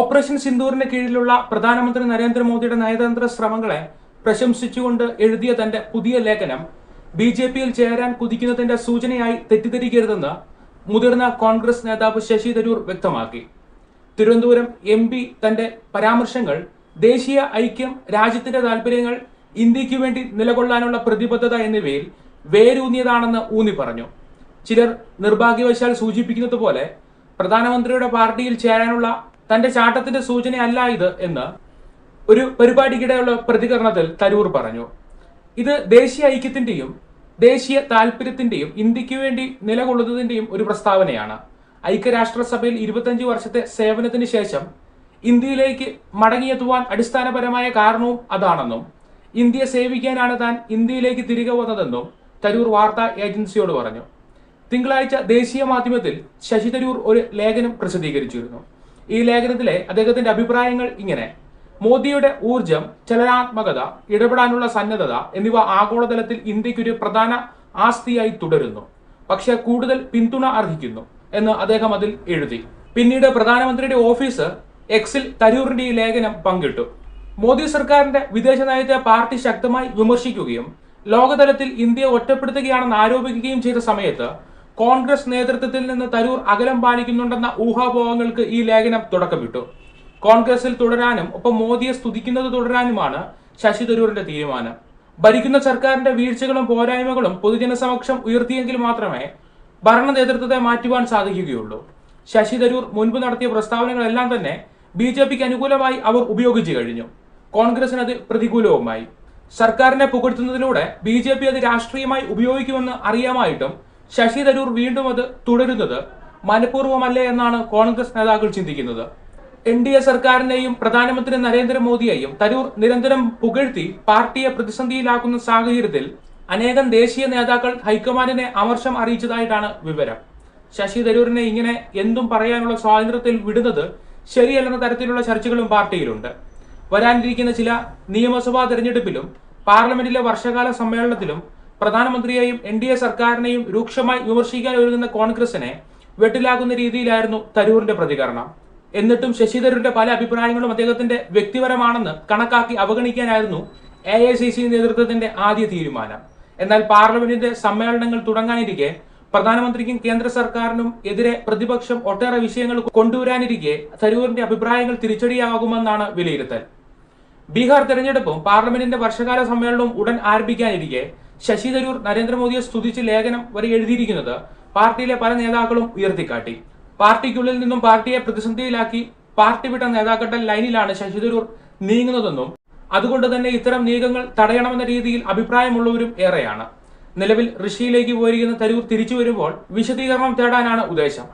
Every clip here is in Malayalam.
ഓപ്പറേഷൻ സിന്ദൂറിന് കീഴിലുള്ള പ്രധാനമന്ത്രി നരേന്ദ്രമോദിയുടെ നയതന്ത്ര ശ്രമങ്ങളെ പ്രശംസിച്ചുകൊണ്ട് എഴുതിയ തന്റെ പുതിയ ലേഖനം ബി ജെ പിയിൽ ചേരാൻ കുതിക്കുന്നതിന്റെ സൂചനയായി തെറ്റിദ്ധരിക്കരുതെന്ന് മുതിർന്ന കോൺഗ്രസ് നേതാവ് ശശി തരൂർ വ്യക്തമാക്കി. തിരുവനന്തപുരം എം പി തന്റെ പരാമർശങ്ങൾ ദേശീയ ഐക്യം രാജ്യത്തിന്റെ താൽപര്യങ്ങൾ ഇന്ത്യയ്ക്ക് വേണ്ടി നിലകൊള്ളാനുള്ള പ്രതിബദ്ധത എന്നിവയിൽ വേരൂന്നിയതാണെന്ന് ഊന്നി പറഞ്ഞു. ചിലർ നിർഭാഗ്യവശാൽ സൂചിപ്പിക്കുന്നതുപോലെ പ്രധാനമന്ത്രിയുടെ പാർട്ടിയിൽ ചേരാനുള്ള തന്റെ ചാട്ടത്തിന്റെ സൂചനയല്ല ഇത് എന്ന് ഒരു പരിപാടിക്കിടെയുള്ള പ്രതികരണത്തിൽ തരൂർ പറഞ്ഞു. ഇത് ദേശീയ ഐക്യത്തിന്റെയും ദേശീയ താല്പര്യത്തിന്റെയും ഇന്ത്യയ്ക്ക് വേണ്ടി നിലകൊള്ളുന്നതിന്റെയും ഒരു പ്രസ്താവനയാണ്. ഐക്യരാഷ്ട്രസഭയിൽ ഇരുപത്തഞ്ച് വർഷത്തെ സേവനത്തിന് ശേഷം ഇന്ത്യയിലേക്ക് മടങ്ങിയെത്തുവാൻ അടിസ്ഥാനപരമായ കാരണവും അതാണെന്നും ഇന്ത്യയെ സേവിക്കാനാണ് താൻ ഇന്ത്യയിലേക്ക് തിരികെ വന്നതെന്നും തരൂർ വാർത്താ ഏജൻസിയോട് പറഞ്ഞു. തിങ്കളാഴ്ച ദേശീയ മാധ്യമത്തിൽ ശശി തരൂർ ഒരു ലേഖനം പ്രസിദ്ധീകരിച്ചിരുന്നു. ഈ ലേഖനത്തിലെ അദ്ദേഹത്തിന്റെ അഭിപ്രായങ്ങൾ ഇങ്ങനെ. മോദിയുടെ ഊർജം ചലനാത്മകത ഇടപെടാനുള്ള സന്നദ്ധത എന്നിവ ആഗോളതലത്തിൽ ഇന്ത്യക്കൊരു പ്രധാന ആസ്തിയായി തുടരുന്നു. പക്ഷെ കൂടുതൽ പിന്തുണ അർഹിക്കുന്നു എന്ന് അദ്ദേഹം അതിൽ എഴുതി. പിന്നീട് പ്രധാനമന്ത്രിയുടെ ഓഫീസ് എക്സിൽ തരൂറിന്റെ ഈ ലേഖനം പങ്കിട്ടു. മോദി സർക്കാരിന്റെ വിദേശ നയത്തെ പാർട്ടി ശക്തമായി വിമർശിക്കുകയും ലോകതലത്തിൽ ഇന്ത്യയെ ഒറ്റപ്പെടുത്തുകയാണെന്ന് ആരോപിക്കുകയും ചെയ്ത സമയത്ത് കോൺഗ്രസ് നേതൃത്വത്തിൽ നിന്ന് തരൂർ അകലം പാലിക്കുന്നുണ്ടെന്ന ഊഹാപോഹങ്ങൾക്ക് ഈ ലേഖനം തുടക്കമിട്ടു. കോൺഗ്രസിൽ തുടരാനും ഒപ്പം മോദിയെ സ്തുതിക്കുന്നത് തുടരാനുമാണ് ശശി തരൂരിന്റെ തീരുമാനം. ഭരിക്കുന്ന സർക്കാരിന്റെ വീഴ്ചകളും പോരായ്മകളും പൊതുജനസമക്ഷം ഉയർത്തിയെങ്കിൽ മാത്രമേ ഭരണ നേതൃത്വത്തെ മാറ്റുവാൻ സാധിക്കുകയുള്ളൂ. ശശി തരൂർ മുൻപ് നടത്തിയ പ്രസ്താവനകളെല്ലാം തന്നെ ബി ജെ പിക്ക് അനുകൂലമായി അവർ ഉപയോഗിച്ചു കഴിഞ്ഞു. കോൺഗ്രസിന് അത് പ്രതികൂലവുമായി. സർക്കാരിനെ പുകഴ്ത്തുന്നതിലൂടെ ബി ജെ പി അത് രാഷ്ട്രീയമായി ഉപയോഗിക്കുമെന്ന് അറിയാമായിട്ടും ശശി തരൂർ വീണ്ടും അത് തുടരുന്നത് മനഃപൂർവമല്ലേ എന്നാണ് കോൺഗ്രസ് നേതാക്കൾ ചിന്തിക്കുന്നത്. എൻ ഡി എ സർക്കാരിനെയും പ്രധാനമന്ത്രി നരേന്ദ്രമോദിയെയും തരൂർ നിരന്തരം പുകഴ്ത്തി പാർട്ടിയെ പ്രതിസന്ധിയിലാക്കുന്ന സാഹചര്യത്തിൽ അനേകം ദേശീയ നേതാക്കൾ ഹൈക്കമാൻഡിനെ അമർഷം അറിയിച്ചതായിട്ടാണ് വിവരം. ശശി തരൂരിനെ ഇങ്ങനെ എന്തും പറയാനുള്ള സ്വാതന്ത്ര്യത്തിൽ വിടുന്നത് ശരിയല്ലെന്ന തരത്തിലുള്ള ചർച്ചകളും പാർട്ടിയിലുണ്ട്. വരാനിരിക്കുന്ന ചില നിയമസഭാ തെരഞ്ഞെടുപ്പിലും പാർലമെന്റിലെ വർഷകാല സമ്മേളനത്തിലും പ്രധാനമന്ത്രിയെയും എൻ ഡി എ സർക്കാരിനെയും രൂക്ഷമായി വിമർശിക്കാൻ ഒരുങ്ങുന്ന കോൺഗ്രസിനെ വെട്ടിലാകുന്ന രീതിയിലായിരുന്നു തരൂരിന്റെ പ്രതികരണം. എന്നിട്ടും ശശി തരൂരിന്റെ പല അഭിപ്രായങ്ങളും അദ്ദേഹത്തിന്റെ വ്യക്തിപരമാണെന്ന് കണക്കാക്കി അവഗണിക്കാനായിരുന്നു എ ഐ സി സി നേതൃത്വത്തിന്റെ ആദ്യ തീരുമാനം. എന്നാൽ പാർലമെന്റിന്റെ സമ്മേളനങ്ങൾ തുടങ്ങാനിരിക്കെ പ്രധാനമന്ത്രിക്കും കേന്ദ്ര സർക്കാരിനും എതിരെ പ്രതിപക്ഷം ഒട്ടേറെ വിഷയങ്ങൾ കൊണ്ടുവരാനിരിക്കെ തരൂരിന്റെ അഭിപ്രായങ്ങൾ തിരിച്ചടിയാകുമെന്നാണ് വിലയിരുത്തൽ. ബീഹാർ തെരഞ്ഞെടുപ്പും പാർലമെന്റിന്റെ വർഷകാല സമ്മേളനവും ഉടൻ ആരംഭിക്കാനിരിക്കെ ശശി തരൂർ നരേന്ദ്രമോദിയെ സ്തുതിച്ച് ലേഖനം വരെ എഴുതിയിരിക്കുന്നത് പാർട്ടിയിലെ പല നേതാക്കളും ഉയർത്തിക്കാട്ടി. പാർട്ടിക്കുള്ളിൽ നിന്നും പാർട്ടിയെ പ്രതിസന്ധിയിലാക്കി പാർട്ടി വിട്ട നേതാക്കളുടെ ലൈനിലാണ് ശശി തരൂർ നീങ്ങുന്നതെന്നും അതുകൊണ്ട് തന്നെ ഇത്തരം നീക്കങ്ങൾ തടയണമെന്ന രീതിയിൽ അഭിപ്രായമുള്ളവരും ഏറെയാണ്. നിലവിൽ ഋഷിയിലേക്ക് പോയിരിക്കുന്ന തരൂർ തിരിച്ചു വരുമ്പോൾ വിശദീകരണം തേടാനാണ് ഉദ്ദേശം.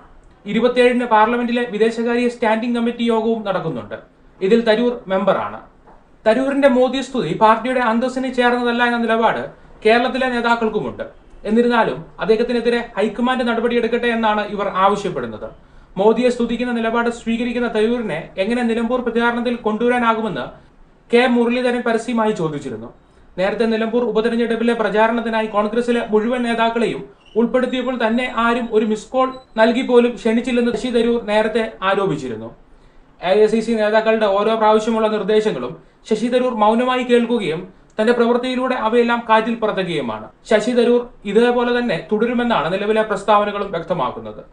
ഇരുപത്തിയേഴിന് പാർലമെന്റിലെ വിദേശകാര്യ സ്റ്റാൻഡിംഗ് കമ്മിറ്റി യോഗവും നടക്കുന്നുണ്ട്. ഇതിൽ തരൂർ മെമ്പറാണ്. തരൂരിന്റെ മോദി സ്തുതി പാർട്ടിയുടെ അന്തസ്സിന് ചേർന്നതല്ല എന്ന നിലപാട് കേരളത്തിലെ നേതാക്കൾക്കുമുണ്ട്. എന്നിരുന്നാലും അദ്ദേഹത്തിനെതിരെ ഹൈക്കമാൻഡ് നടപടിയെടുക്കട്ടെ എന്നാണ് ഇവർ ആവശ്യപ്പെടുന്നത്. മോദിയെ സ്തുതിക്കുന്ന നിലപാട് സ്വീകരിക്കുന്ന തരൂരിനെ എങ്ങനെ നിലമ്പൂർ പ്രചാരണത്തിൽ കൊണ്ടുവരാനാകുമെന്ന് കെ മുരളീധരൻ പരസ്യമായി ചോദിച്ചിരുന്നു. നേരത്തെ നിലമ്പൂർ ഉപതെരഞ്ഞെടുപ്പിലെ പ്രചാരണത്തിനായി കോൺഗ്രസിലെ മുഴുവൻ നേതാക്കളെയും ഉൾപ്പെടുത്തിയപ്പോൾ തന്നെ ആരും ഒരു മിസ് കോൾ നൽകി പോലും ക്ഷണിച്ചില്ലെന്ന് ശശി തരൂർ നേരത്തെ ആരോപിച്ചിരുന്നു. എ ഐ സി സി നേതാക്കളുടെ ഓരോ പ്രാവശ്യമുള്ള നിർദ്ദേശങ്ങളും ശശി തരൂർ മൗനമായി കേൾക്കുകയും തന്റെ പ്രവൃത്തിയിലൂടെ അവയെല്ലാം കാറ്റിൽ പറത്തുകയുമാണ്. ശശി തരൂർ ഇതേപോലെ തന്നെ തുടരുമെന്നാണ് നിലവിലെ പ്രസ്താവനകളും വ്യക്തമാക്കുന്നത്.